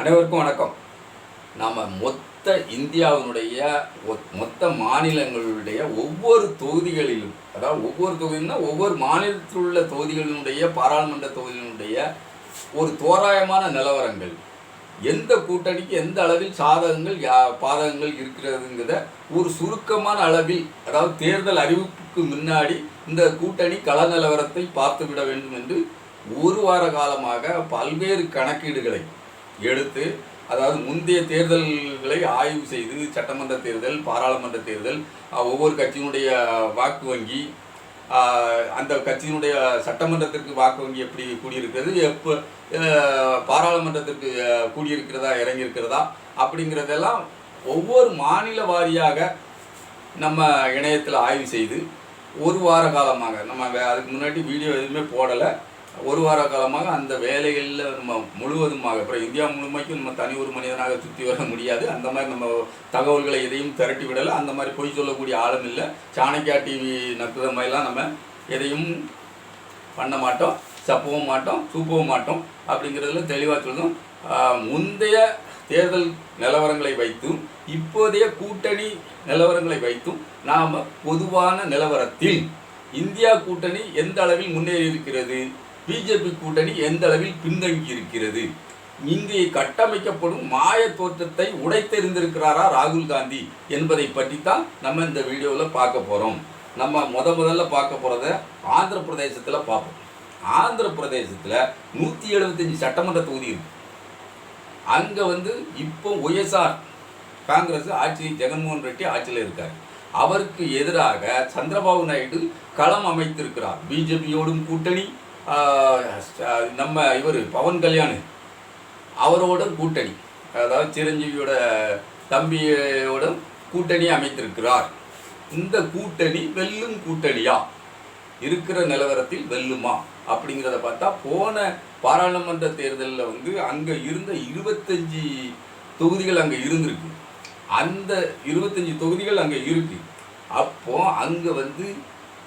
அனைவருக்கும் வணக்கம். நாம் மொத்த இந்தியாவினுடைய மொத்த மாநிலங்களுடைய ஒவ்வொரு தொகுதிகளிலும் அதாவது ஒவ்வொரு தொகுதினா ஒவ்வொரு மாநிலத்தில் உள்ள தொகுதிகளினுடைய பாராளுமன்ற தொகுதிகளினுடைய ஒரு தோராயமான நிலவரங்கள். எந்த கூட்டணிக்கு எந்த அளவில் சாதகங்கள் யா பாதகங்கள் இருக்கிறதுங்கிறத ஒரு சுருக்கமான அளவில் அதாவது தேர்தல் அறிவிப்புக்கு முன்னாடி இந்த கூட்டணி கள நிலவரத்தை பார்த்து விட வேண்டும் என்று ஒரு வார காலமாக பல்வேறு கணக்கீடுகளை எடுத்து அதாவது முந்தைய தேர்தல்களை ஆய்வு செய்து சட்டமன்ற தேர்தல் பாராளுமன்ற தேர்தல் ஒவ்வொரு கட்சியினுடைய வாக்கு வங்கி அந்த கட்சியினுடைய சட்டமன்றத்திற்கு வாக்கு வங்கி எப்படி கூடியிருக்கிறது எப்போ பாராளுமன்றத்திற்கு கூடியிருக்கிறதா இறங்கியிருக்கிறதா அப்படிங்கிறதெல்லாம் ஒவ்வொரு மாநில வாரியாக நம்ம இணையத்தில் ஆய்வு செய்து ஒரு வார காலமாக நம்ம அதுக்கு முன்னாடி வீடியோ எதுவுமே போடலை. ஒரு வார காலமாக அந்த வேலைகளில் நம்ம முழுவதுமாக அப்புறம் இந்தியா முழுமைக்கும் நம்ம தனி ஒரு மனிதனாக சுற்றி வர முடியாது. அந்த மாதிரி நம்ம தகவல்களை எதையும் திரட்டி விடலை. அந்த மாதிரி பொய் சொல்லக்கூடிய ஆளும் இல்லை. சாணக்கியா டிவி நக்குத மாதிரிலாம் நம்ம எதையும் பண்ண மாட்டோம். சப்பவும் மாட்டோம். சூப்பவும் மாட்டோம். அப்படிங்கிறதுல தெளிவாக சொல்லணும் முந்தைய தேர்தல் நிலவரங்களை வைத்தும் இப்போதைய கூட்டணி நிலவரங்களை வைத்தும் நாம் பொதுவான நிலவரத்தில் இந்தியா கூட்டணி எந்த அளவில் முன்னேறி இருக்கிறது? பிஜேபி கூட்டணி எந்த அளவில் பின்தங்கி இருக்கிறது இங்கே கட்டமைக்கப்படும் மாய தோற்றத்தை உடைத்தெறிந்திருக்கிறாரா ராகுல் காந்தி என்பதை பற்றி தான் நம்ம இந்த வீடியோவில் பார்க்க போகிறோம் நம்ம முத முதல்ல பார்க்க போகிறத ஆந்திர பிரதேசத்தில் பார்ப்போம். ஆந்திர பிரதேசத்தில் நூற்றி எழுபத்தஞ்சி சட்டமன்ற தொகுதி இருக்கு. அங்கே வந்து இப்போ ஒய்எஸ்ஆர் காங்கிரஸ் ஆட்சி ஜெகன்மோகன் ரெட்டி ஆட்சியில் இருக்கார். அவருக்கு எதிராக சந்திரபாபு நாயுடு களம் அமைத்திருக்கிறார். பிஜேபியோடும் கூட்டணி நம்ம இவர் பவன் கல்யாண். அவரோட கூட்டணி. அதாவது சிரஞ்சீவியோட தம்பியோட கூட்டணி அமைத்திருக்கிறார். இந்த கூட்டணி வெல்லும் கூட்டணியா? இருக்கிற நிலவரத்தில் வெல்லுமா? அப்படிங்கிறத பார்த்தா போன பாராளுமன்ற தேர்தலில் வந்து அங்கே இருந்த இருபத்தஞ்சி தொகுதிகள் அங்கே இருந்திருக்கு. அந்த இருபத்தஞ்சி தொகுதிகள் அங்கே இருக்கு. அப்போ அங்கே வந்து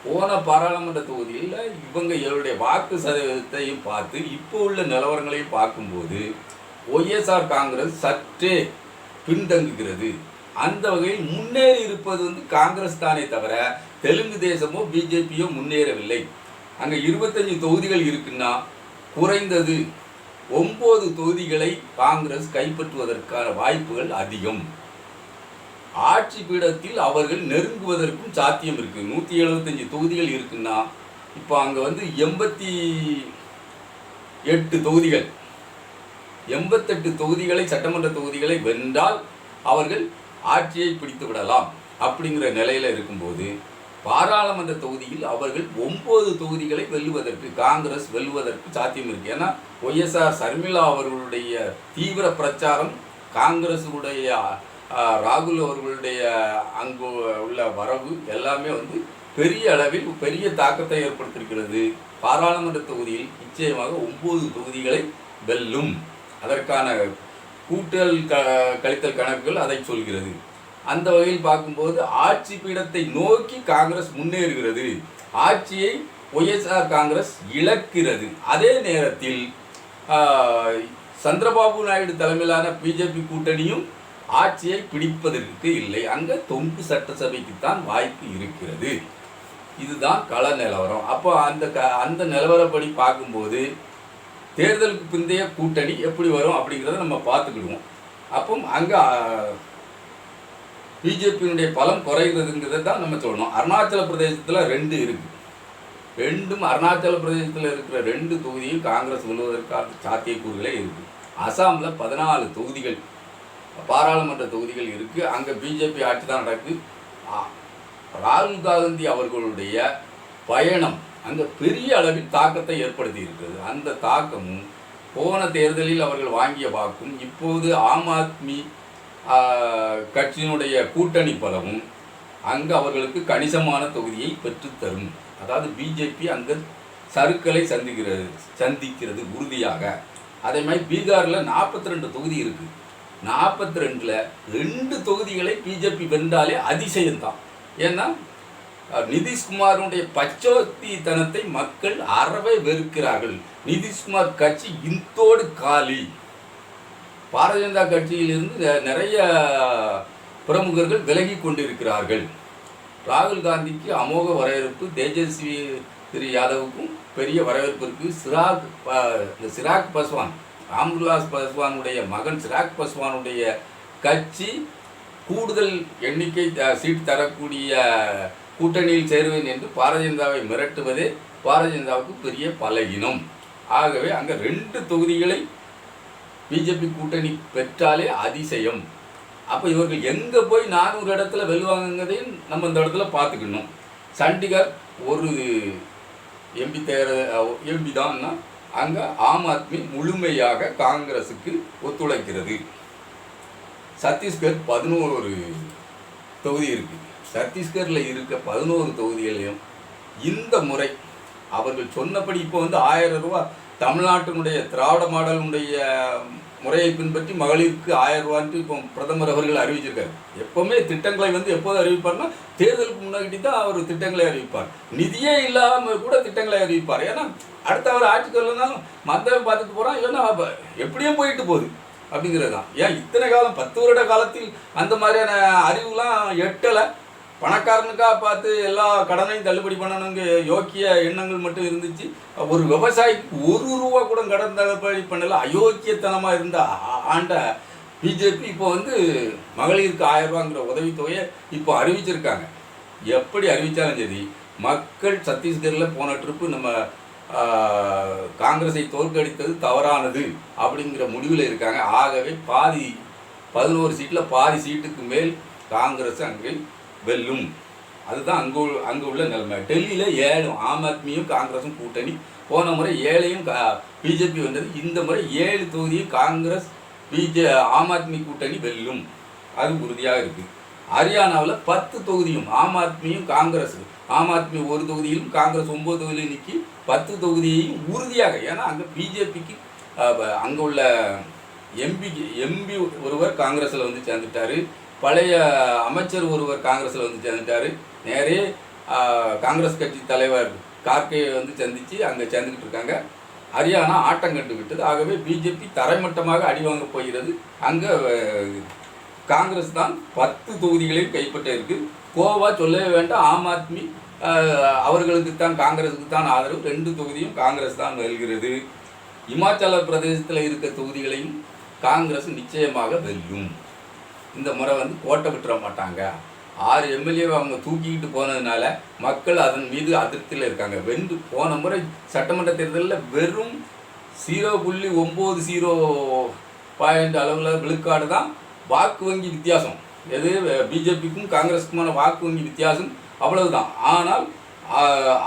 போன பாராளுமன்ற தொகுதியில் இவங்க இவருடைய வாக்கு சதவீதத்தையும் பார்த்து இப்போ உள்ள நிலவரங்களையும் பார்க்கும்போது ஒய்எஸ்ஆர் காங்கிரஸ் சற்றே பின்தங்குகிறது. அந்த வகையில் முன்னேறி இருப்பது வந்து காங்கிரஸ் தானே தவிர தெலுங்கு தேசமோ பிஜேபியோ முன்னேறவில்லை. அங்கே இருபத்தஞ்சு தொகுதிகள் இருக்குன்னா குறைந்தது ஒம்பது தொகுதிகளை காங்கிரஸ் கைப்பற்றுவதற்கான வாய்ப்புகள் அதிகம். ஆட்சி பீடத்தில் அவர்கள் நெருங்குவதற்கும் சாத்தியம் இருக்குது நூற்றி எழுபத்தஞ்சு தொகுதிகள் இருக்குன்னா இப்போ அங்கே வந்து எண்பத்தி எட்டு தொகுதிகள். எண்பத்தெட்டு தொகுதிகளை சட்டமன்ற தொகுதிகளை வென்றால் அவர்கள் ஆட்சியை பிடித்து விடலாம் அப்படிங்கிற நிலையில் இருக்கும்போது பாராளுமன்ற தொகுதியில் அவர்கள் ஒம்பது தொகுதிகளை வெல்லுவதற்கு காங்கிரஸ் வெல்லுவதற்கு சாத்தியம் இருக்குது ஏன்னா ஒய்எஸ்ஆர் சர்மிளா அவர்களுடைய தீவிர பிரச்சாரம் காங்கிரஸுடைய ராகுல் அவர்களுடைய அங்கு உள்ள வரவு எல்லாமே வந்து பெரிய அளவில் பெரிய தாக்கத்தை ஏற்படுத்தியிருக்கிறது. பாராளுமன்ற தொகுதியில் நிச்சயமாக ஒன்பது தொகுதிகளை வெல்லும். அதற்கான கூட்டல் க கழித்தல் கணக்குகள் அதை சொல்கிறது. அந்த வகையில் பார்க்கும்போது ஆட்சி பீடத்தை நோக்கி காங்கிரஸ் முன்னேறுகிறது. ஆட்சியை ஒய்எஸ்ஆர் காங்கிரஸ் இழக்கிறது. அதே நேரத்தில் சந்திரபாபு நாயுடு தலைமையிலான பிஜேபி கூட்டணியும் ஆட்சியை பிடிப்பதற்கு இல்லை. அங்கே தொங்கு சட்டசபைக்கு தான் வாய்ப்பு இருக்கிறது. இதுதான் கள நிலவரம். அப்போ அந்த க அந்த நிலவரப்படி பார்க்கும்போது தேர்தலுக்கு பிந்தைய கூட்டணி எப்படி வரும் அப்படிங்கிறத நம்ம பார்த்துக்கிடுவோம். அப்போ அங்கே பிஜேபியினுடைய பலம் குறைகிறதுங்கிறத தான் நம்ம சொல்லணும். அருணாச்சல பிரதேசத்தில் ரெண்டு இருக்குது ரெண்டும் அருணாச்சல பிரதேசத்தில் இருக்கிற ரெண்டு தொகுதியும் காங்கிரஸ் வெல்வதற்கான சாத்தியக்கூறுகளே இருக்குது அசாமில் பதினாலு தொகுதிகள் பாராளுமன்ற தொகுதிகள் இருக்குது அங்கே பிஜேபி ஆட்சி தான் நடக்குது. ராகுல் காந்தி அவர்களுடைய பயணம் அங்கே பெரிய அளவில் தாக்கத்தை ஏற்படுத்தி இருக்கிறது. அந்த தாக்கமும் போன தேர்தலில் அவர்கள் வாங்கிய வாக்கும் இப்போது ஆம் ஆத்மி கட்சியினுடைய கூட்டணி பலமும் அங்கு அவர்களுக்கு கணிசமான தொகுதியை பெற்றுத்தரும் அதாவது பிஜேபி அங்கே சறுக்களை சந்திக்கிறது சந்திக்கிறது உறுதியாக. அதே மாதிரி பீகாரில் நாற்பத்தி ரெண்டு தொகுதி இருக்குது நாற்பத்தி ரெண்டில் ரெண்டு தொகுதிகளை பிஜேபி வென்றாலே அதிசயம்தான். ஏன்னா நிதிஷ்குமாருடைய பச்சோத்தித்தனத்தை மக்கள் அறவே வெறுக்கிறார்கள். நிதிஷ்குமார் கட்சி இந்தோடு காலி. பாரதிய ஜனதா கட்சியிலிருந்து நிறைய பிரமுகர்கள் விலகி கொண்டிருக்கிறார்கள். ராகுல் காந்திக்கு அமோக வரவேற்பு தேஜஸ்வி திரு யாதவுக்கும் பெரிய வரவேற்பு இருக்குது சிராக் இந்த சிராக் பஸ்வான். ராம்விலாஸ் பஸ்வானுடைய மகன் சிராக் பஸ்வானுடைய கட்சி கூடுதல் எண்ணிக்கை த- சீட் தரக்கூடிய கூட்டணியில் சேருவேன் என்று பாரதிய ஜனதாவை மிரட்டுவதே பாரதிய ஜனதாவுக்கு பெரிய பலகினம். ஆகவே அங்கே ரெண்டு தொகுதிகளை பிஜேபி கூட்டணி பெற்றாலே அதிசயம். அப்போ இவர்கள் எங்கே போய் நானூறு இடத்துல வெல்வாங்கங்கிறதையும் நம்ம இந்த இடத்துல பார்த்துக்கணும். சண்டிகர் ஒரு எம்பி தேர எம்பி தான்னா அங்கே ஆம் ஆத்மி முழுமையாக காங்கிரஸுக்கு ஒத்துழைக்கிறது. சத்தீஸ்கர் பதினோரு தொகுதி இருக்கு. சத்தீஸ்கரில் இருக்க பதினோரு தொகுதிகளையும் இந்த முறை அவர்கள் சொன்னபடி இப்போ வந்து ஆயிரம் ரூபா தமிழ்நாட்டினுடைய திராவிட மாடலுடைய முறையை பின்பற்றி மகளிருக்கு ஆயிரம் ரூபான்ட்டு இப்போ பிரதமர் அவர்கள் அறிவிச்சிருக்காரு. எப்பவுமே திட்டங்களை வந்து எப்போது அறிவிப்பார்னா தேர்தலுக்கு முன்னாடி தான் அவர் திட்டங்களை அறிவிப்பார். நிதியே இல்லாமல் கூட திட்டங்களை அறிவிப்பார். ஏன்னா அடுத்த அவர் ஆட்சிக்கு வரலனாலும் மற்றவன் பார்த்துட்டு போகிறான் ஏன்னா எப்படியும் போயிட்டு போகுது அப்படிங்கிறது தான். ஏன் இத்தனை காலம் பத்து வருட காலத்தில் அந்த மாதிரியான அறிவுலாம் எட்டலை. பணக்காரனுக்காக பார்த்து எல்லா கடனையும் தள்ளுபடி பண்ணணுங்க யோக்கிய எண்ணங்கள் மட்டும் இருந்துச்சு. ஒரு விவசாயிக்கு ஒரு ரூபா கூட கடன் தள்ளுபடி பண்ணல. அயோக்கியத்தனமாக இருந்த ஆண்ட பிஜேபி இப்போ வந்து மகளிருக்கு ஆயிரம் ரூபாங்கிற உதவித்தொகையை இப்போ அறிவிச்சிருக்காங்க. எப்படி அறிவித்தாலும் சரி மக்கள் சத்தீஸ்கரில் போன ட்ரிப்பு நம்ம காங்கிரஸை தோற்கடித்தது தவறானது அப்படிங்கிற முடிவில் இருக்காங்க. ஆகவே பாதி பதினோரு சீட்டில் பாதி சீட்டுக்கு மேல் காங்கிரஸ் அங்கே வெல்லும். அதுதான் அங்கே அங்கே உள்ள நிலைமை. டெல்லியில் ஏழும் ஆம் ஆத்மியும் காங்கிரஸும் கூட்டணி. போன முறை ஏழையும் பிஜேபி வந்தது இந்த முறை ஏழு தொகுதியும் காங்கிரஸ் பிஜே ஆம் ஆத்மி கூட்டணி வெல்லும். அது உறுதியாக இருக்குது ஹரியானாவில் பத்து தொகுதியும் ஆம் ஆத்மியும் காங்கிரஸ் ஆம் ஆத்மி ஒரு தொகுதியிலும் காங்கிரஸ் ஒம்பது தொகுதியிலும் நிற்கி பத்து தொகுதியையும் உறுதியாக. ஏன்னா அங்கே பிஜேபிக்கு அங்கே உள்ள எம்பி எம்பி ஒருவர் காங்கிரஸில் வந்து சேர்ந்துட்டாரு. பழைய அமைச்சர் ஒருவர் காங்கிரஸில் வந்து சேர்ந்துட்டாரு. நேரே காங்கிரஸ் கட்சி தலைவர் கார்கே வந்து சந்தித்து அங்கே சேர்ந்துக்கிட்டு இருக்காங்க. ஹரியானா ஆட்டம் கண்டு விட்டது ஆகவே பிஜேபி தரைமட்டமாக அடி வாங்க போகிறது. அங்கே காங்கிரஸ் தான் பத்து தொகுதிகளையும் கைப்பற்ற இருக்கு கோவா சொல்லவே வேண்டாம். ஆம் ஆத்மி அவர்களுக்கு தான் காங்கிரஸுக்கு தான் ஆதரவு. ரெண்டு தொகுதியும் காங்கிரஸ் தான் வெல்கிறது. இமாச்சல பிரதேசத்தில் இருக்க தொகுதிகளையும் காங்கிரஸ் நிச்சயமாக வெல்லும். இந்த முறை வந்து கோட்டை விட்டுற மாட்டாங்க. ஆறு எம்எல்ஏவை அவங்க தூக்கிக்கிட்டு போனதுனால மக்கள் அதன் மீது அதிருப்தியில் இருக்காங்க. வென்று போன முறை சட்டமன்ற தேர்தலில் வெறும் ஜீரோ புள்ளி ஒம்பது ஜீரோ பாயிண்ட் அளவில் விழுக்காடு தான் வாக்கு வங்கி வித்தியாசம். எது பிஜேபிக்கும் காங்கிரஸுக்குமான வாக்கு வங்கி வித்தியாசம் அவ்வளவுதான். ஆனால்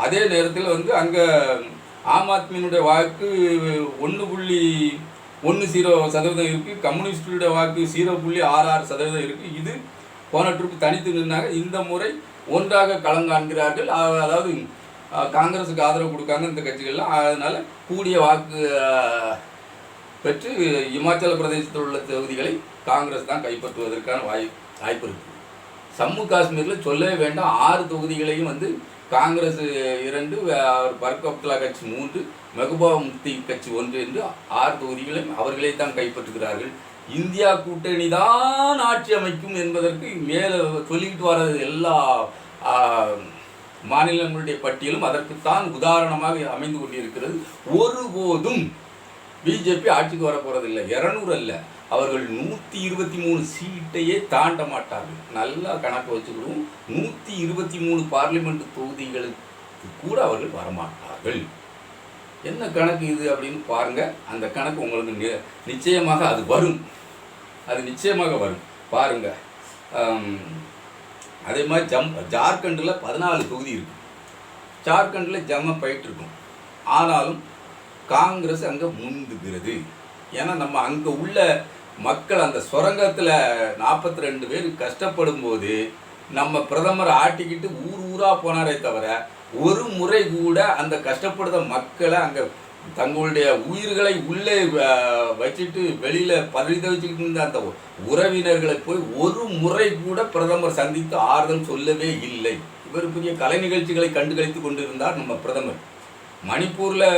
அதே நேரத்தில் வந்து அங்கே ஆம் ஆத்மியினுடைய வாக்கு ஒன்று புள்ளி ஒன்று ஜீரோ சதவீதம் இருக்குது கம்யூனிஸ்டோட வாக்கு ஜீரோ புள்ளி ஆறு ஆறு சதவீதம் இருக்குது இது போன ட்ரிப் தனித்து நின்றாங்க இந்த முறை ஒன்றாக களங்காண்கிறார்கள் அதாவது காங்கிரஸுக்கு ஆதரவு கொடுக்காங்க இந்த கட்சிகள்லாம் அதனால் கூடிய வாக்கு பெற்று இமாச்சல பிரதேசத்தில் உள்ள தொகுதிகளை காங்கிரஸ் தான் கைப்பற்றுவதற்கான வாய் வாய்ப்பு இருக்குது ஜம்மு காஷ்மீரில் சொல்லவே வேண்டாம். ஆறு தொகுதிகளையும் வந்து காங்கிரஸ் இரண்டு அஹ், அப்துல்லா கட்சி மூன்று மெகபா முக்தி கட்சி ஒன்று என்று ஆறு தொகுதிகளையும் அவர்களே தான் கைப்பற்றுகிறார்கள். இந்தியா கூட்டணி தான் ஆட்சி அமைக்கும் என்பதற்கு மேலே சொல்லிக்கிட்டு வர்றது எல்லா மாநிலங்களுடைய பட்டியலும் அதற்குத்தான் உதாரணமாக அமைந்து கொண்டிருக்கிறது. ஒருபோதும் பிஜேபி ஆட்சிக்கு வர இரநூறு அல்ல. அவர்கள் நூற்றி இருபத்தி மூணு சீட்டையே தாண்ட மாட்டார்கள். நல்லா கணக்கு வச்சுக்கிடுவோம் நூற்றி இருபத்தி மூணு பார்லிமெண்ட் தொகுதிகளுக்கு கூட அவர்கள் வரமாட்டார்கள். என்ன கணக்கு இது அப்படின்னு பாருங்கள் அந்த கணக்கு உங்களுக்கு நி- நிச்சயமாக அது வரும். அது நிச்சயமாக வரும். பாருங்கள் அதே மாதிரி ஜம் ஜார்க்கண்டில் பதினாலு தொகுதி இருக்கு. ஜார்க்கண்டில் ஜம்ம போயிட்டுருக்கும் ஆனாலும் காங்கிரஸ் அங்கே முந்துகிறது. ஏன்னா நம்ம அங்கே உள்ள மக்கள் அந்த சுரங்கத்தில் நாற்பத்தி ரெண்டு பேர் கஷ்டப்படும் போது நம்ம பிரதமர் ஆட்டிக்கிட்டு ஊர் ஊராக போனாரே தவிர ஒரு முறை கூட அந்த கஷ்டப்படுத்த மக்களை அங்கே தங்களுடைய உயிர்களை உள்ளே வச்சுட்டு வெளியில் பரிதவிச்சுக்கிட்டு இருந்த அந்த உறவினர்களை போய் ஒரு முறை கூட பிரதமர் சந்தித்து ஆறுதல் சொல்லவே இல்லை. இவர் பெரிய கலை நிகழ்ச்சிகளை கண்டுகளித்து கொண்டிருந்தார் நம்ம பிரதமர். மணிப்பூரில்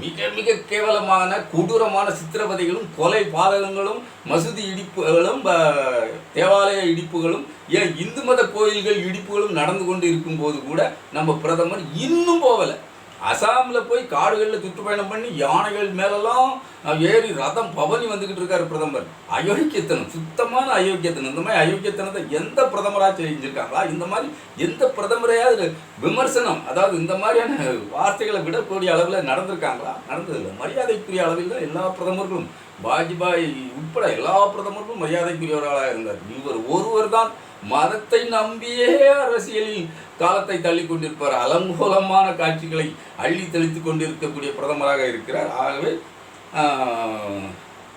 மிக மிக கேவலமான கொடூரமான சித்திரவதைகளும் கொலை பாதகங்களும் மசூதி இடிப்புகளும் அஹ், தேவாலய இடிப்புகளும் ஏன் இந்து மத கோயில்கள் இடிப்புகளும் நடந்து கொண்டு இருக்கும்போது கூட நம்ம பிரதமர் இன்னும் போகலை. அசாமில் போய் காடுகளில் சுற்றுப்பயணம் பண்ணி யானைகள் மேலெல்லாம் ஏறி ரதம் பவனி வந்துக்கிட்டு இருக்காரு பிரதமர். அயோக்கியத்தனம் சுத்தமான அயோக்கியத்தனம். இந்த மாதிரி அயோக்கியத்தனத்தை எந்த பிரதமராக செஞ்சிருக்காங்களா இந்த மாதிரி எந்த பிரதமரையாவது விமர்சனம் அதாவது இந்த மாதிரியான வார்த்தைகளை விடக்கூடிய அளவில் நடந்திருக்காங்களா? நடந்ததில்லை. மரியாதைக்குரிய அளவில் தான் எல்லா பிரதமர்களும் வாஜ்பாய் உட்பட எல்லா பிரதமர்களும் மரியாதைக்குரியவர்களாக இருந்தார். இவர் ஒருவர் தான் மதத்தை நம்பியே அரசியலில் காலத்தை தள்ளி கொண்டிருப்பார் அலங்கோலமான காட்சிகளை அள்ளி தெளித்து கொண்டிருக்கக்கூடிய பிரதமராக இருக்கிறார். ஆகவே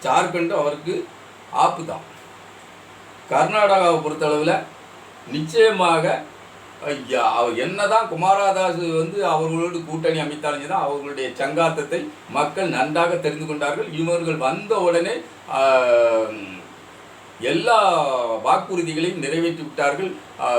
ஜார்க்கண்ட் அவருக்கு ஆப்பு தான் கர்நாடகாவை பொறுத்தளவில் நிச்சயமாக அவர் என்னதான் குமாரதாஸ் வந்து அவர்களோடு கூட்டணி அமைத்தாலும் தான் அவர்களுடைய சங்காத்தத்தை மக்கள் நன்றாக தெரிந்து கொண்டார்கள். இவர்கள் வந்த உடனே எல்லா வாக்குறுதிகளையும் நிறைவேற்றி விட்டார்கள்.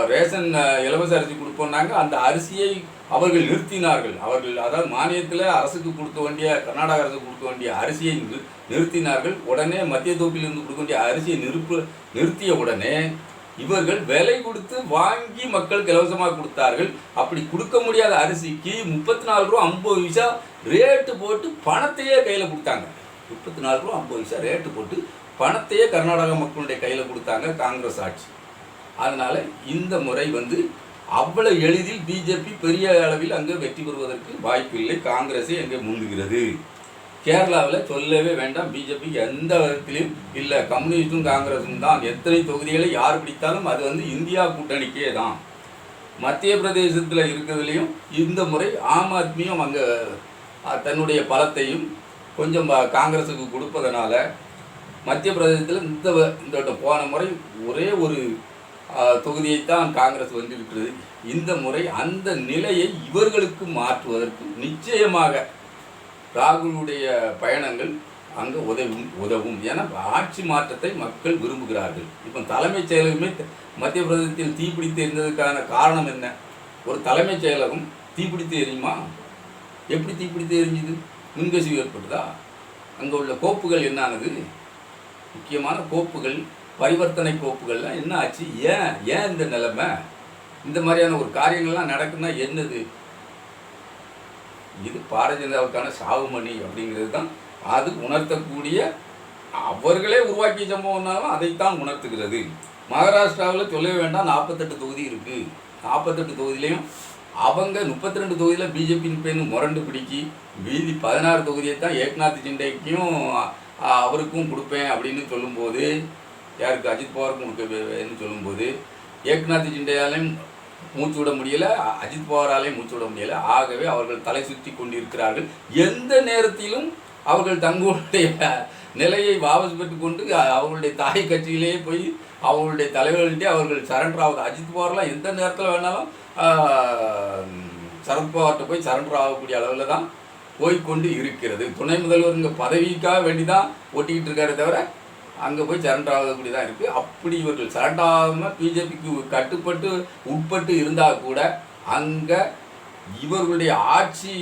ரேஷன் இலவச அரிசி கொடுப்போம்னாங்க. அந்த அரிசியை அவர்கள் நிறுத்தினார்கள். அவர்கள் அதாவது மானியத்தில் அரசுக்கு கொடுக்க வேண்டிய கர்நாடக அரசுக்கு கொடுக்க வேண்டிய அரிசியை நிறு- நிறுத்தினார்கள். உடனே மத்திய தொகுப்பிலிருந்து கொடுக்க வேண்டிய அரிசியை நிறுப்பு நிறுத்திய உடனே இவர்கள் விலை கொடுத்து வாங்கி மக்களுக்கு இலவசமாக கொடுத்தார்கள். அப்படி கொடுக்க முடியாத அரிசிக்கு முப்பத்தி நாலு ரூபா ஐம்பது பைசா ரேட்டு போட்டு பணத்தையே கையில் கொடுத்தாங்க. முப்பத்தி நாலு ரூபா ஐம்பது பைசா ரேட்டு போட்டு பணத்தையே கர்நாடக மக்களுடைய கையில் கொடுத்தாங்க காங்கிரஸ் ஆட்சி. அதனால் இந்த முறை வந்து அவ்வளவு எளிதில் பிஜேபி பெரிய அளவில் அங்கே வெற்றி பெறுவதற்கு வாய்ப்பு இல்லை காங்கிரஸே அங்கே முந்துகிறது. கேரளாவில் சொல்லவே வேண்டாம். பிஜேபி எந்த விதத்திலையும் இல்லை. கம்யூனிஸ்டும் காங்கிரஸும் தான். எத்தனை தொகுதிகளை யார் பிடித்தாலும் அது வந்து இந்தியா கூட்டணிக்கே தான். மத்திய பிரதேசத்தில் இருக்கிறதுலையும் இந்த முறை ஆம் ஆத்மியும் அங்கே தன்னுடைய பலத்தையும் கொஞ்சம் காங்கிரஸுக்கு கொடுப்பதனால மத்திய பிரதேசத்தில் இந்த வ- இந்த போன முறை ஒரே ஒரு தொகுதியைத்தான் காங்கிரஸ் வந்திருக்கிறது இந்த முறை அந்த நிலையை இவர்களுக்கு மாற்றுவதற்கு நிச்சயமாக ராகுலுடைய பயணங்கள் அங்கே உதவும் உதவும் என ஆட்சி மாற்றத்தை மக்கள் விரும்புகிறார்கள். இப்போ தலைமைச் செயலகமே மத்திய பிரதேசத்தில் தீப்பிடித்து எரிந்ததுக்கான காரணம் என்ன? ஒரு தலைமைச் செயலகம் தீப்பிடித்து எரியுமா? எப்படி தீப்பிடித்து எரிஞ்சுது? மின்கசிவு ஏற்பட்டதா? அங்கே உள்ள கோப்புகள் என்னானது? முக்கியமான கோப்புகள் பரிவர்த்தனை கோப்புகள்லாம் என்ன ஆச்சு? ஏன் ஏன் இந்த நிலைமை? இந்த மாதிரியான ஒரு காரியங்கள்லாம் நடக்குன்னா என்னது? இது பாரதிய ஜனதாவுக்கான சாவுமணி அப்படிங்கிறது தான். அது உணர்த்தக்கூடிய அவர்களே உருவாக்கிய சம்பவம்னாலும் அதைத்தான் உணர்த்துகிறது. மகாராஷ்டிராவில் சொல்லவே வேண்டாம் நாற்பத்தெட்டு தொகுதி இருக்குது நாற்பத்தெட்டு தொகுதியிலையும் அவங்க முப்பத்தி ரெண்டு தொகுதியில் பிஜேபியின் பேர் முரண்டு பிடிக்கி மீதி பதினாறு தொகுதியை தான் ஏக்நாத் சிண்டேக்கும் அவருக்கும் கொடுப்பேன் அப்படின்னு சொல்லும்போது யாருக்கு? அஜித் பவாருக்கும் கொடுக்கன்னு சொல்லும்போது ஏக்நாத் ஜிண்டையாலையும் மூச்சு விட முடியலை அஜித் பவாராலையும் மூச்சு விட முடியலை. ஆகவே அவர்கள் தலை சுற்றி கொண்டிருக்கிறார்கள். எந்த நேரத்திலும் அவர்கள் தங்களுடைய நிலையை வாபஸ் பெற்றுக்கொண்டு அவர்களுடைய தாய் கட்சியிலேயே போய் அவர்களுடைய தலைவர்கள்ட்டே அவர்கள் சரண்டர் ஆகுது அஜித் பவார்லாம் எந்த நேரத்தில் வேணாலும் சரத்பவார்கிட்ட போய் சரண்டர் ஆகக்கூடிய அளவில் தான் போய்க்கொண்டு இருக்கிறது. துணை முதல்வர் இங்கே பதவிக்காக வேண்டி தான் ஓட்டிக்கிட்டு இருக்காரே தவிர அங்கே போய் சரண்டர் ஆகக்கூடியதாக இருக்குது அப்படி இவர்கள் சரண்டர் ஆகாமல் பிஜேபிக்கு கட்டுப்பட்டு உட்பட்டு இருந்தால் கூட அங்கே இவர்களுடைய ஆட்சி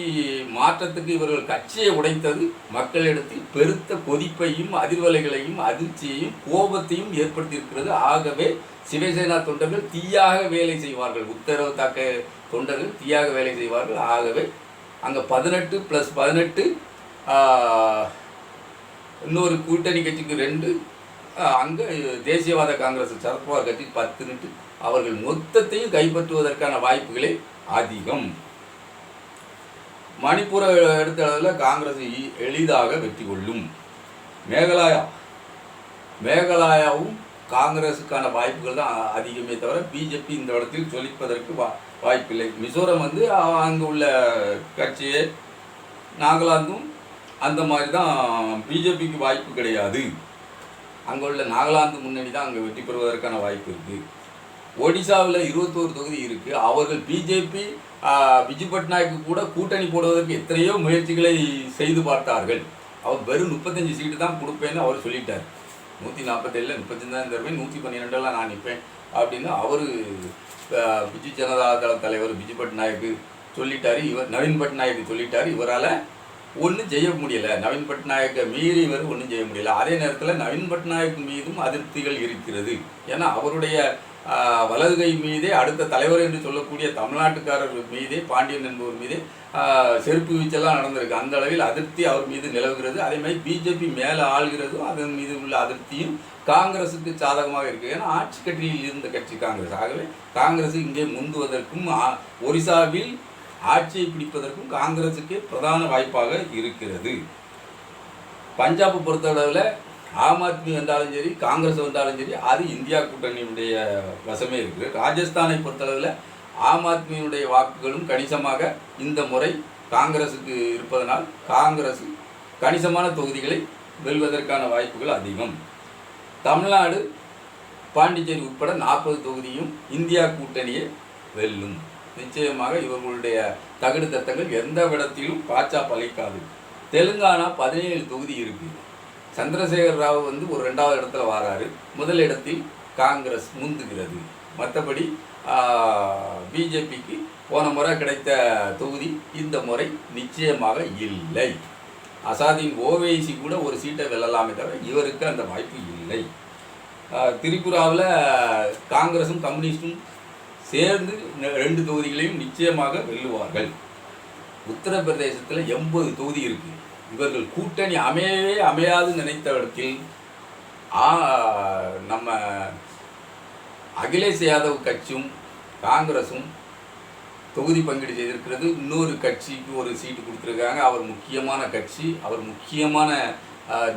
மாற்றத்துக்கு இவர்கள் கட்சியை உடைத்தது மக்களிடத்தில் பெருத்த கொதிப்பையும் அதிர்வலைகளையும் அதிர்ச்சியையும் கோபத்தையும் ஏற்படுத்தியிருக்கிறது. ஆகவே சிவசேனா தொண்டர்கள் தீயாக வேலை செய்வார்கள். உத்தரவு தாக்க தொண்டர்கள் தீயாக வேலை செய்வார்கள். ஆகவே அங்கே பதினெட்டு ப்ளஸ் பதினெட்டு இன்னொரு கூட்டணி கட்சிக்கு ரெண்டு அங்கே தேசியவாத காங்கிரஸ் சரத்பவார் கட்சி பத்து அவர்கள் மொத்தத்தையும் கைப்பற்றுவதற்கான வாய்ப்புகளே அதிகம். மணிப்பூர எடுத்த அளவில் காங்கிரஸ் எளிதாக வெற்றி கொள்ளும். மேகாலயா மேகாலயாவும் காங்கிரஸுக்கான வாய்ப்புகள் தான் அதிகமே தவிர பிஜேபி இந்த இடத்தில் சொல்லிப்பதற்கு வா வாய்ப்பில்லை. மிசோரம் வந்து அங்கே உள்ள கட்சியே நாகாலாந்தும் அந்த மாதிரி தான் பிஜேபிக்கு வாய்ப்பு கிடையாது. அங்கே உள்ள நாகாலாந்து முன்னணி தான் அங்கே வெற்றி பெறுவதற்கான வாய்ப்பு இருக்குது ஒடிசாவில் இருபத்தோரு தொகுதி இருக்குது அவர்கள் பிஜேபி விஜய் பட்நாயக்கு கூட கூட்டணி போடுவதற்கு எத்தனையோ முயற்சிகளை செய்து பார்த்தார்கள். அவர் வெறும் முப்பத்தஞ்சு சீட்டு தான் கொடுப்பேன்னு அவர் சொல்லிட்டார். நூற்றி நாற்பத்தேழில் முப்பத்தஞ்சாயிரம் தருவேன் நூற்றி பன்னிரெண்டில் நான் நிற்பேன் அப்படின்னு அவர் பிஜு ஜனதா தள தலைவர் பிஜு பட்நாயக்கு சொல்லிட்டாரு இவர் நவீன் பட்நாயக் சொல்லிட்டாரு இவரால் ஒன்றும் செய்ய முடியல. நவீன் பட்நாயக்கை மீறி இவர் ஒன்றும் செய்ய முடியல. அதே நேரத்தில் நவீன் பட்நாயக் மீதும் அதிருப்திகள் இருக்கிறது. ஏன்னா அவருடைய வலது கை மீதே அடுத்த தலைவர் என்று சொல்லக்கூடிய தமிழ்நாட்டுக்காரர் மீதே பாண்டியன் என்பவர் மீதே செருப்பு வீச்செல்லாம் நடந்திருக்கு. அந்த அளவில் அதிருப்தி அவர் மீது நிலவுகிறது. அதே மாதிரி பிஜேபி மேலே ஆள்கிறதும் அதன் மீது உள்ள அதிருப்தியும் காங்கிரஸுக்கு சாதகமாக இருக்குது. ஏன்னா ஆட்சி கட்சியில் இருந்த கட்சி காங்கிரஸ். ஆகவே காங்கிரஸ் இங்கே முந்துவதற்கும் ஒரிசாவில் ஆட்சியை பிடிப்பதற்கும் காங்கிரஸுக்கு பிரதான வாய்ப்பாக இருக்கிறது. பஞ்சாபை பொறுத்தளவில் ஆம் ஆத்மி வந்தாலும் சரி காங்கிரஸ் வந்தாலும் சரி அது இந்தியா கூட்டணியுடைய வசமே இருக்குது. ராஜஸ்தானை பொறுத்தளவில் ஆம் ஆத்மியினுடைய வாக்குகளும் கணிசமாக இந்த முறை காங்கிரஸுக்கு இருப்பதனால் காங்கிரஸ் கணிசமான தொகுதிகளை வெல்வதற்கான வாய்ப்புகள் அதிகம். தமிழ்நாடு பாண்டிச்சேரி உட்பட நாற்பது தொகுதியும் இந்தியா கூட்டணியை வெல்லும். நிச்சயமாக இவர்களுடைய தகுடு தத்தங்கள் எந்த விடத்திலும் பாச்சா பழிக்காது தெலுங்கானா பதினேழு தொகுதி இருக்குது சந்திரசேகர் ராவ் வந்து ஒரு ரெண்டாவது இடத்துல வராரு. முதல் இடத்தில் காங்கிரஸ் முந்துகிறது. மற்றபடி பிஜேபிக்கு போன முறை கிடைத்த தொகுதி இந்த முறை நிச்சயமாக இல்லை. அசாதின் ஓவைசி கூட ஒரு சீட்டை வெல்லலாமே தவிர இவருக்கு அந்த வாய்ப்பு இல்லை. திரிபுராவில் காங்கிரஸும் கம்யூனிஸ்டும் சேர்ந்து ரெண்டு தொகுதிகளையும் நிச்சயமாக வெல்லுவார்கள். உத்தரப்பிரதேசத்தில் எண்பது தொகுதி இருக்குது இவர்கள் கூட்டணி அமையவே அமையாது நினைத்த இடத்தில் நம்ம அகிலேஷ் யாதவ் கட்சியும் காங்கிரஸும் தொகுதி பங்கீடு செய்திருக்கிறது. இன்னொரு கட்சிக்கு ஒரு சீட்டு கொடுத்துருக்காங்க. அவர் முக்கியமான கட்சி. அவர் முக்கியமான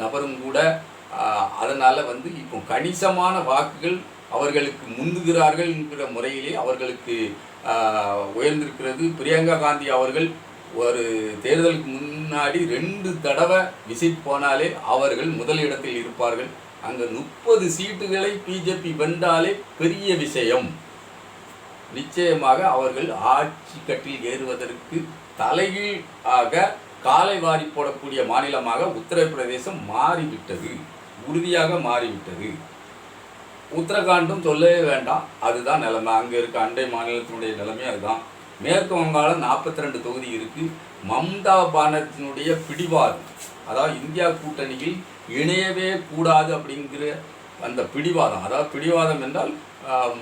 நபரும் கூட. அதனால் வந்து இப்போ கணிசமான வாக்குகள் அவர்களுக்கு முந்துகிறார்கள் என்கிற முறையிலே அவர்களுக்கு உயர்ந்திருக்கிறது. பிரியங்கா காந்தி அவர்கள் ஒரு தேர்தலுக்கு முன்னாடி ரெண்டு தடவை விசிட் போனாலே அவர்கள் முதலிடத்தில் இருப்பார்கள். அங்கே முப்பது சீட்டுகளை பிஜேபி வென்றாலே பெரிய விஷயம். நிச்சயமாக அவர்கள் ஆட்சி கட்டில் ஏறுவதற்கு தலைகீழாக காலை வாரி போடக்கூடிய மாநிலமாக உத்தரப்பிரதேசம் மாறிவிட்டது. உறுதியாக மாறிவிட்டது. உத்தரகாண்டும் சொல்லவே வேண்டாம். அதுதான் நிலைமை. அங்கே இருக்க அண்டை மாநிலத்தினுடைய நிலைமை அதுதான். மேற்கு வங்காளம் நாற்பத்தி ரெண்டு தொகுதி இருக்கு. மம்தா பானர்ஜியினுடைய பிடிவாதம். அதாவது இந்தியா கூட்டணியில் இணையவே கூடாது அப்படிங்கிற அந்த பிடிவாதம். அதாவது பிடிவாதம் என்றால்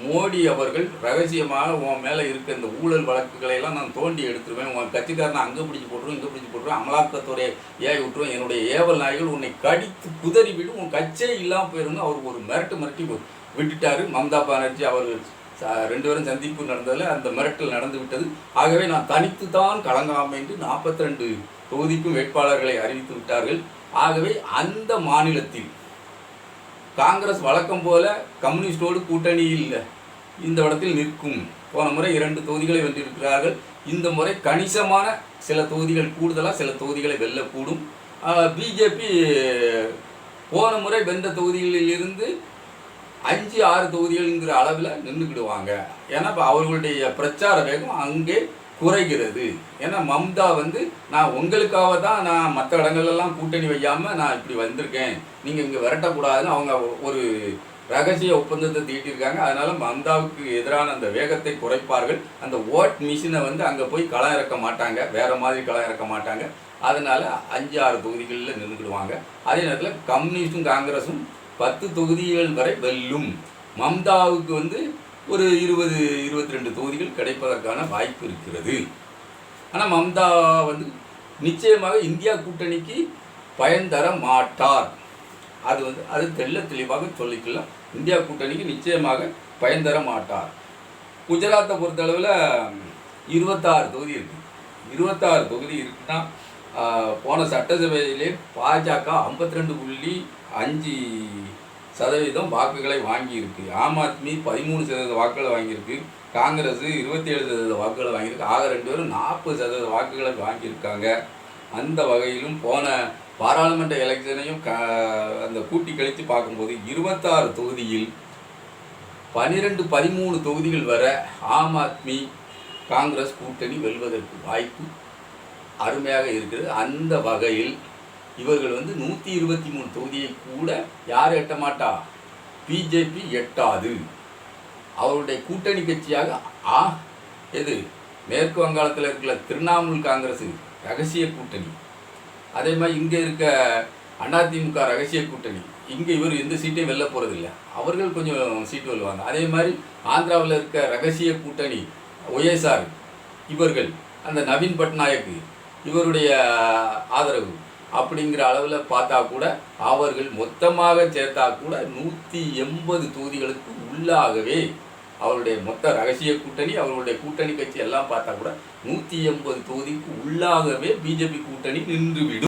மோடி அவர்கள் ரகசியமாக உன் மேலே இருக்க இந்த ஊழல் வழக்குகளை எல்லாம் நான் தோண்டி எடுத்துருவேன். உன் கட்சிக்காரனை அங்கே பிடிச்சி போட்டுருவேன் இங்கே பிடிச்சி போட்டுருவேன். அமலாக்கத்துறை ஏவி விட்டுருவேன். என்னுடைய ஏவல் நாய்கள் உன்னை கடித்து குதறி விடும் உன் கட்சியே இல்லாமல் போயிருங்க அவர் ஒரு மிரட்டு மிரட்டி விட்டுட்டார் மம்தா பானர்ஜி அவர்கள். ரெண்டு பேரும் சந்திப்பு நடந்ததில் அந்த மிரட்டல் நடந்து விட்டது. ஆகவே நான் தனித்து தான் கலங்காமல் என்று நாற்பத்தி ரெண்டு தொகுதிக்கும் வேட்பாளர்களை அறிவித்து விட்டார்கள். ஆகவே அந்த மாநிலத்தில் காங்கிரஸ் வழக்கம் போல கம்யூனிஸ்டோடு கூட்டணியில் இந்த இடத்தில் நிற்கும். போன முறை இரண்டு தொகுதிகளை வென்றிருக்கிறார்கள். இந்த முறை கணிசமான சில தொகுதிகள் கூடுதலாக சில தொகுதிகளை வெல்லக்கூடும். பிஜேபி போன முறை வென்ற தொகுதிகளில் இருந்து அஞ்சு ஆறு தொகுதிகள்ங்கிற அளவில் நின்றுக்கிடுவாங்க ஏன்னா இப்போ அவர்களுடைய பிரச்சார வேகம் அங்கே குறைகிறது. ஏன்னா மம்தா வந்து நான் உங்களுக்காக தான் நான் மற்ற இடங்கள்லாம் கூட்டணி வையாமல் நான் இப்படி வந்திருக்கேன். நீங்கள் இங்கே விரட்டக்கூடாதுன்னு அவங்க ஒரு ரகசிய ஒப்பந்தத்தை தீட்டியிருக்காங்க அதனால மம்தாவுக்கு எதிரான அந்த வேகத்தை குறைப்பார்கள். அந்த ஓட் மிஷினை வந்து அங்கே போய் களம் இறக்க மாட்டாங்க. வேறு மாதிரி களம் இறக்க மாட்டாங்க. அதனால் அஞ்சு ஆறு தொகுதிகளில் நின்றுக்கிடுவாங்க அதே நேரத்தில் கம்யூனிஸ்டும் காங்கிரஸும் பத்து தொகுதிகள் வரை வெல்லும். மம்தாவுக்கு வந்து ஒரு இருபது இருபத்தி ரெண்டு தொகுதிகள் கிடைப்பதற்கான வாய்ப்பு இருக்கிறது. ஆனால் மம்தா வந்து நிச்சயமாக இந்தியா கூட்டணிக்கு பயன் தர மாட்டார். அது வந்து அது தெள்ள தெளிவாக சொல்லிக்கலாம். இந்தியா கூட்டணிக்கு நிச்சயமாக பயன் தர மாட்டார். குஜராத்தை பொறுத்தளவில் இருபத்தாறு தொகுதி இருக்குது இருபத்தாறு தொகுதி இருக்குன்னா போன சட்டசபையிலே பாஜக ஐம்பத்தி ரெண்டு புள்ளி அஞ்சு சதவீதம் வாக்குகளை வாங்கியிருக்கு. ஆம் ஆத்மி பதிமூணு சதவீத வாக்குகளை வாங்கியிருக்கு. காங்கிரஸ் இருபத்தி ஏழு சதவீத வாக்குகளை வாங்கியிருக்கு. ஆக ரெண்டு பேரும் நாற்பது சதவீத வாக்குகளை வாங்கியிருக்காங்க. அந்த வகையிலும் போன பாராளுமன்ற எலெக்ஷனையும் க அந்த கூட்டி கழித்து பார்க்கும்போது இருபத்தாறு தொகுதியில் பனிரெண்டு பதிமூணு தொகுதிகள் வர ஆம் ஆத்மி காங்கிரஸ் கூட்டணி வெல்வதற்கு வாய்ப்பு அருமையாக இருக்கிறது. அந்த வகையில் இவர்கள் வந்து நூற்றி இருபத்தி மூணு தொகுதியை கூட யார் எட்ட மாட்டா? பிஜேபி எட்டாது. அவருடைய கூட்டணி கட்சியாக ஆ எது? மேற்கு வங்காளத்தில் இருக்கிற திரிணாமுல் காங்கிரஸ் ரகசிய கூட்டணி. அதே மாதிரி இங்கே இருக்க அதிமுக ரகசிய கூட்டணி. இங்கே இவர் எந்த சீட்டையும் வெல்ல போகிறதில்ல அவர்கள் கொஞ்சம் சீட்டு வெல்லுவாங்க. அதே மாதிரி ஆந்திராவில் இருக்க ரகசிய கூட்டணி ஒய்எஸ்ஆர் இவர்கள் அந்த நவீன் பட்நாயக் இவருடைய ஆதரவு அப்படிங்கிற அளவில் பார்த்தா கூட அவர்கள் மொத்தமாக சேர்த்தா கூட நூற்றி எண்பது தொகுதிகளுக்கு உள்ளாகவே அவருடைய மொத்த ரகசிய கூட்டணி அவர்களுடைய கூட்டணி கட்சி எல்லாம் பார்த்தா கூட நூற்றி எண்பது தொகுதிக்கு உள்ளாகவே பிஜேபி கூட்டணி நின்றுவிடும்.